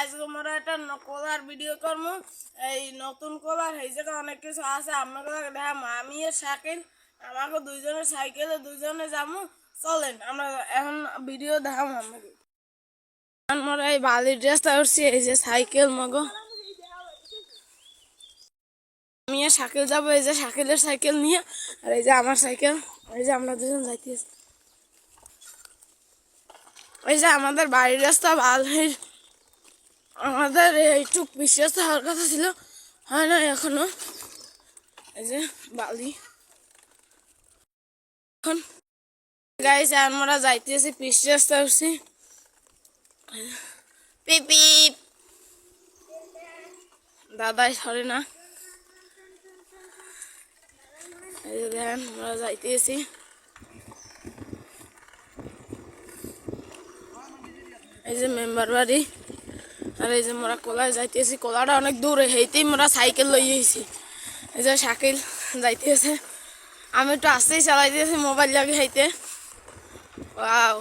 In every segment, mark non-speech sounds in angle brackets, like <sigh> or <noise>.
আজকে মোরা একটা কলার ভিডিও করব এই নতুন কলার এই জায়গায় অনেক কিছু আছে। আপনাকে দেখাম আমি শাকিল আমাকে দুইজনের সাইকেলে দুইজনে যাব চলেন, আমরা এখন ভিডিও দেখাম আমাকে আমরা এই বালির ড্রেসটা উঠছি, এই যে সাইকেল, মগো। আমি সাইকেল যাব, এই যে সাইকেলের সাইকেল নিয়ে। আর এই যে আমার সাইকেল, এই যে আমরা দুজন যাইতেছি। ওই যে আমাদের বাড়ির রাস্তা, বালির আমাদের এইটুক বিশ্বাস হওয়ার কথা ছিল। হয় না এখনও? এই যে বালি। এখন গাইছে আমরা যাইতেছি রাস্তা উঠছি পিপি দাদাই সরে না। এই দেখেন, আমরা যাইতেছি। এই যে মেম্বার বাড়ি। আর এই যে মোরা কোলায় যাইতেছি, কোলাটা অনেক দূরে হেইতেই মোরা সাইকেল লই আইছি। এই যে সাইকেল যাইতেছে। আমি একটু আস্তেই চালাইতেছি মোবাইল লাগে হেইতে ওয়াও।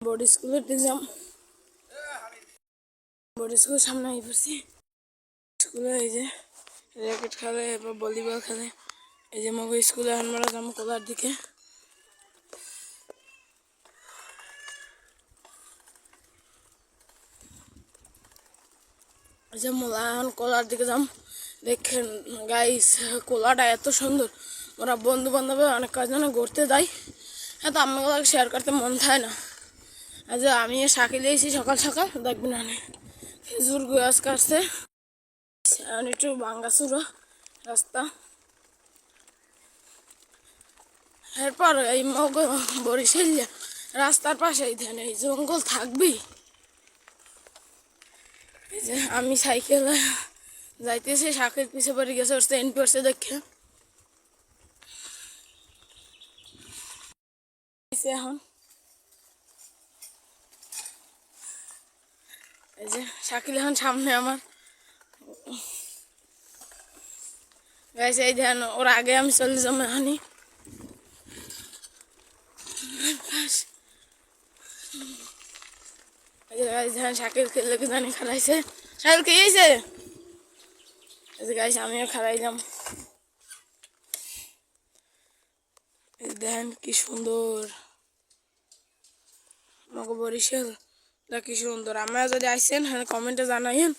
বোর্ড স্কুলের এক্সাম বোর্ড স্কুলের সামনে আই পড়ছি। স্কুলে এই যে র্যাকেট খেলে এবার ভলিবল খেলে। এই যে মগো স্কুলে আমরা যাব কোলার দিকে। যে মোলা এখন কোলার দিকে যাম। দেখেন গাইস কোলাটা এত সুন্দর। ওরা বন্ধু বান্ধব অনেক কাজনে ঘুরতে দেয় হ্যাঁ তো আমাকে শেয়ার করতে মন থাকে না। আজ আমি সাকিলে এসেছি সকাল সকাল। দেখবেন না খেজুর গাছ কাটছে। একটু ভাঙ্গাচুরো রাস্তা। এরপর এই মগ বরিশাল রাস্তার পাশে এই জঙ্গল থাকবেই। <laughs> আমি সাইকেলে, যাইতেছি, শাকের পিছে পড়ে গেছে, ওর ট্রেন পড়ছে, দেখে। এখন। এই যে, শাকিল এখন সামনে আমার। গাইছে এই ধ্যান, ওর আগে আমি চলে যাব এখনই এই যে গাইছে ধ্যান শাকিল খেললে কি জানি খারাইছে শাকিল কে হয়েছে এই আমিও খারাইলাম এই দেখেন কি সুন্দর। কি সুন্দর। আপনারা যদি আসছেন হ্যাঁ কমেন্টে জানাইন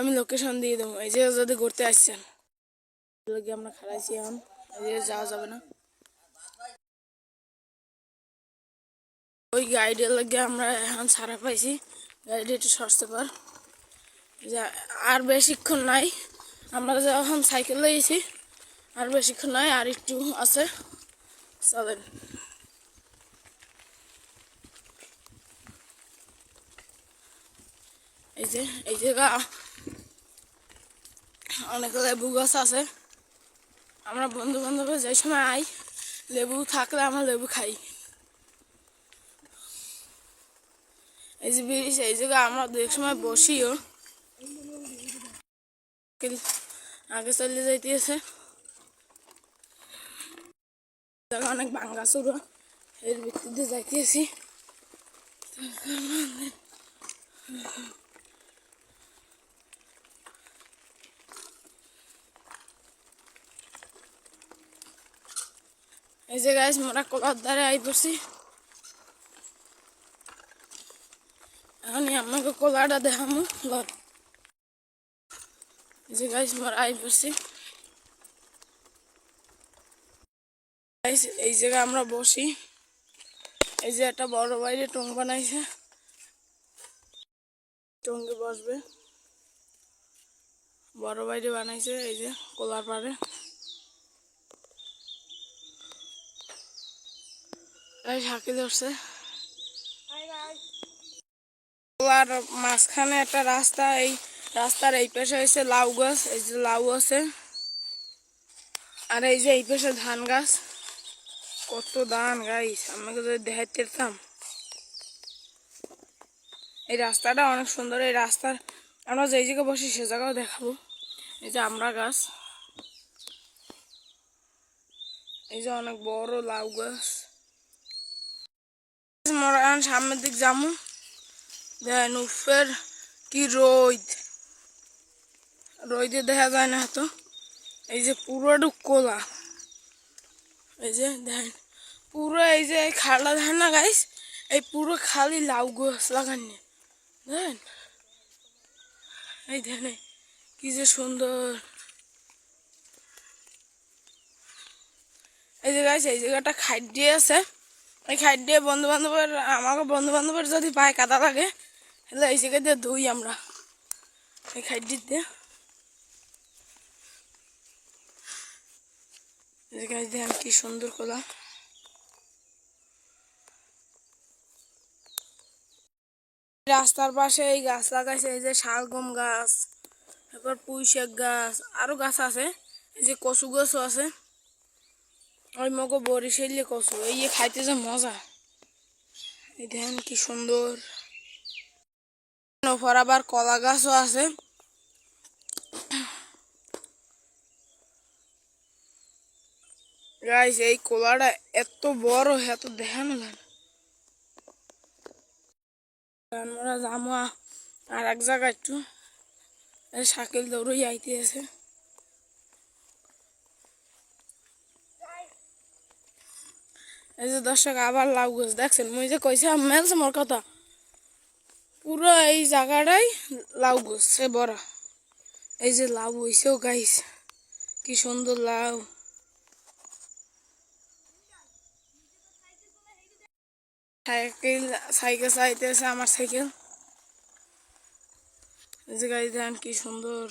আমি লোকেশন দিয়ে দেবো। এই যে যদি ঘুরতে আসছেন আমরা খারাইছি এখন। যাওয়া যাবে না। ওই গাইডের লাগে আমরা এখন ছাড়া পাইছি। গাইডে একটু সরতে পার। যে, আর বেশিক্ষণ নাই। আমরা যখন সাইকেল লইছি, আর বেশিক্ষণ নাই, আর একটু আছে। চলেন। এই যে, এই জায়গা অনেক লেবু গাছ আছে। আমরা বন্ধু বান্ধব যে সময় আই, লেবু থাকলে আমরা লেবু খাই। এই যে ব্রিজ এই জায়গায় আমরা দু এক সময় বসিও। আগে চলে যাইতেছে। জায়গা অনেক ভাঙ্গা চুরো এর ভিতর দিয়ে যাইতেছি। এই যে গাছ মোরা কলার দ্বারে আই পড়ছি এখন আমাকে কলাটা দেখামু এই যে গাছ মোরা আই পড়ছি এই জায়গায় আমরা বসি। এই যে একটা বড় বাইরে টং বানাইছে। টঙ্গে বসবে। বড় বাইরে বানাইছে, এই যে কলার পাড়ে। ঝাঁকি ধরছে। কলার মাঝখানে একটা রাস্তা, এই রাস্তার এই পাশে হয়েছে লাউ গাছ, এই যে লাউ আছে। আর এই যে এই পাশে ধান গাছ। কত ধান গাইস আমাকে যদি দেখাইতে পারতাম। এই রাস্তাটা অনেক সুন্দর, এই রাস্তার, আমরা যেই জায়গায় বসি সে জায়গাও দেখাবো। এই যে আমরা গাছ। এই যে অনেক বড় লাউ গাছ। সামনের দিক যামু দেখেন উফের কি রোদ। রোদে দেখা যায় না তো। এই যে পুরোটুক কোলা। এই যে দেখেন পুরো এই যে খালটা দেখেন না গাইস এই পুরো খালি লাউ গাছ লাগানি দেখেন এই দেখেন কি যে সুন্দর। এই যে গাইস এই জায়গাটা খাইট দিয়ে আছে। এই খাইট দিয়ে বন্ধু বান্ধবের আমাকে বন্ধু বান্ধবের যদি পায়ে কাদা লাগে তাহলে এই জায়গা দিয়ে ধুই আমরা। দিয়ে গাছ দেখেন কি সুন্দর কলা। রাস্তার পাশে এই গাছ লাগাইছে, এই যে শালগম গাছ, তারপর পুঁই শাক গাছ, আরও গাছ আছে। এই যে কচু গাছও আছে। ওই মগো বরিশাইলে কচু, এই খাইতে যে মজা। এই দেখেন কি সুন্দর। ওপর আবার কলা গাছও আছে। এই কলাটা এত বড়, এত দেখানো না। আমরা যাব আর এক জায়গায় একটু। সাইকেল দৌড়ই আইতে আছে। এই যে দর্শক, আবার লাউ গাছ দেখছেন? মুই যে কইছে মেলছে মোর কথা। পুরো এই জায়গাটাই লাউ সে বড় এই যে লাউ হইছেও গাইস কি সুন্দর লাউ। সাইকেল সাইকেল চাইতেছে আমার সাইকেল এই যে গাড়ি দেখেন কি সুন্দর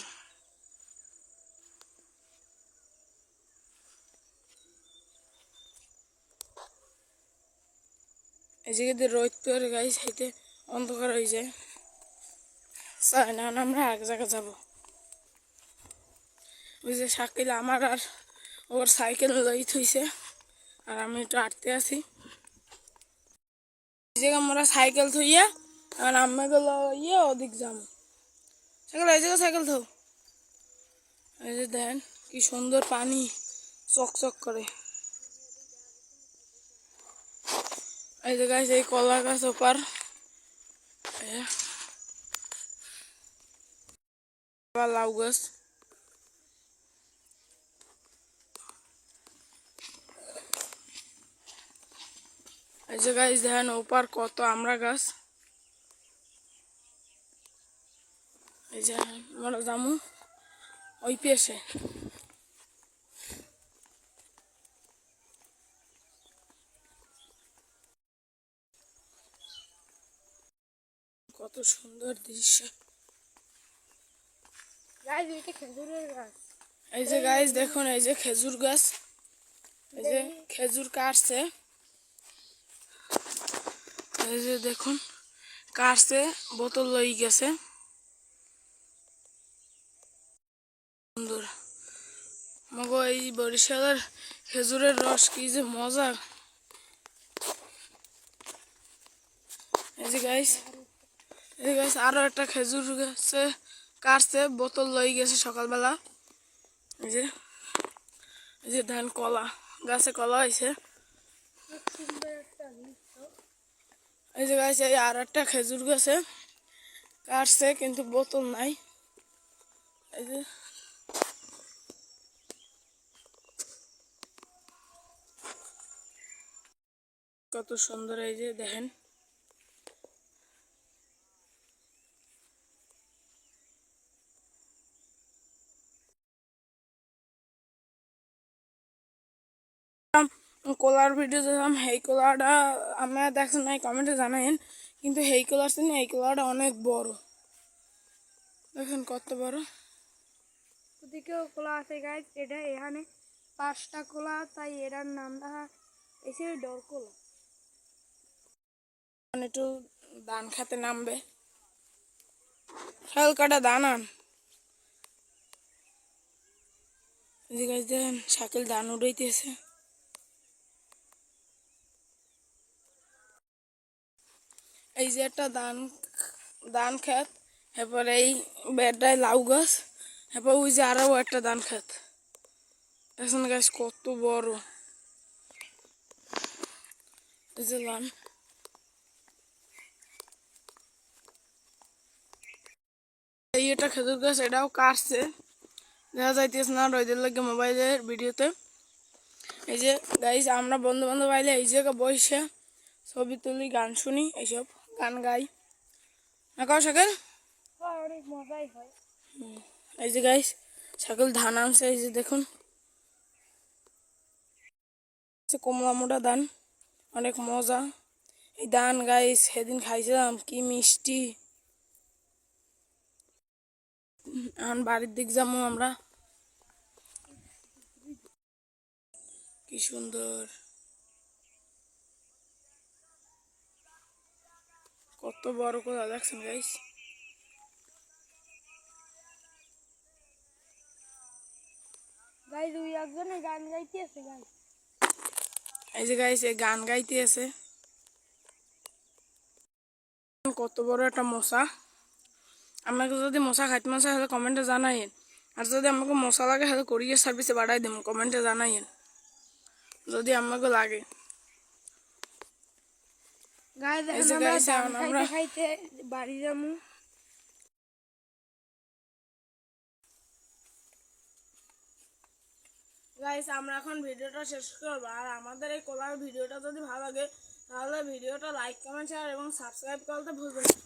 এই যে রোদ করে গাড়ি সাইতে অন্ধকার হয়ে যায়। চাই না আমরা এক জায়গায় যাব। ওই যে সাইকেল আমার আর ওর সাইকেল লই থইছে আর আমি একটু আটতে আছি। আমরা সাইকেল থইয়া আর আমি গেল ইয়ে ওদিক যাব। সাইকেল এই জায়গায় সাইকেল থো এই যে দেন, কি সুন্দর পানি চকচক করে। এই যে গাছ এই কলা গাছ ওপার। আবার লাউ গাছ এই যে গাছ দেখেন ওপার কত আমরা গাছ এই যে আমরা জামু ওই পেশে কত সুন্দর দৃশ্য। এই যে গাছ। দেখুন এই যে খেজুর গাছ। এই যে খেজুর কাটছে। এই যে দেখুন কাটছে বোতল লই গেছে। সুন্দর। মগো এই বরিশালের খেজুরের রস কি যে মজা। এই যে গাইস এই একটা খেজুর গাছে কাটছে, বোতল লই গেছে সকালবেলা। এই যে এই যে ধান, কলা, গাছে কলা হয়েছে। এই যে গাছ এই আর একটা খেজুর গাছে কাটছে, কিন্তু বোতল নাই। এই যে, কত সুন্দর এই যে দেখেন। কলার ভিডিও দিলাম হেই কলাটা আপনারা দেখছেন নাই কমেন্টে জানাইন। কিন্তু হেই কলার চেয়ে এই কলাটা অনেক বড়। দেখেন কত বড়। ওদিকেও কলা আছে গাছ এটা এখানে পাঁচটা কলা তাই এটার নাম দেখা এসে ডর কলা। একটু ধান খাতে নামবে। হালকাটা দান আন। গাছ দেখেন সাইকেল ধান উড়াইতেছে এই যে একটা ধান ধান ক্ষেত এরপর এই বেডায় লাউ গাছ এরপর ওই যে আরও একটা ধান ক্ষেত এখন গাছ কত বড়। এই যে এই এটা খেজুর গাছ, এটাও কাটছে। দেখা যাইতেছে না রইদের লাগে মোবাইলের ভিডিওতে। এই যে গাইস আমরা বন্ধু বান্ধব আইলে এই জায়গায় বসে ছবি তুলি, গান শুনি, এইসব। গান গাই। না কাও শাকেল অনেক মজাই হয়। এই যে গাইস শাকেল ধান আনছে এই যে দেখুন। কমলা মোটা ধান অনেক মজা। এই ধান গাইস সেদিন খাইছিলাম কি মিষ্টি। এখন বাড়ির দিক যাব আমরা। কি সুন্দর। কত বড় করে দেখছেন গাইস গাইজ ওই একজনে গান গাইতে আছে গাইজ এই যে গাইস এই গান গাইতে আছে। কত বড় একটা মশা। আমাকে যদি মশা খাইতে মশা হলে কমেন্টে জানাইন আর যদি আমাকে মশা লাগে তাহলে কোরিয়ার সার্ভিসে বাড়াই দিম কমেন্টে জানাইন যদি আমাকে লাগে। আমরা। খাইতে বাড়ি যাব গাইস আমরা এখন ভিডিওটা শেষ করব। আর আমাদের এই কলার ভিডিওটা যদি ভালো লাগে তাহলে ভিডিওটা লাইক কমেন্ট শেয়ার এবং সাবস্ক্রাইব করতে ভুলবেন না।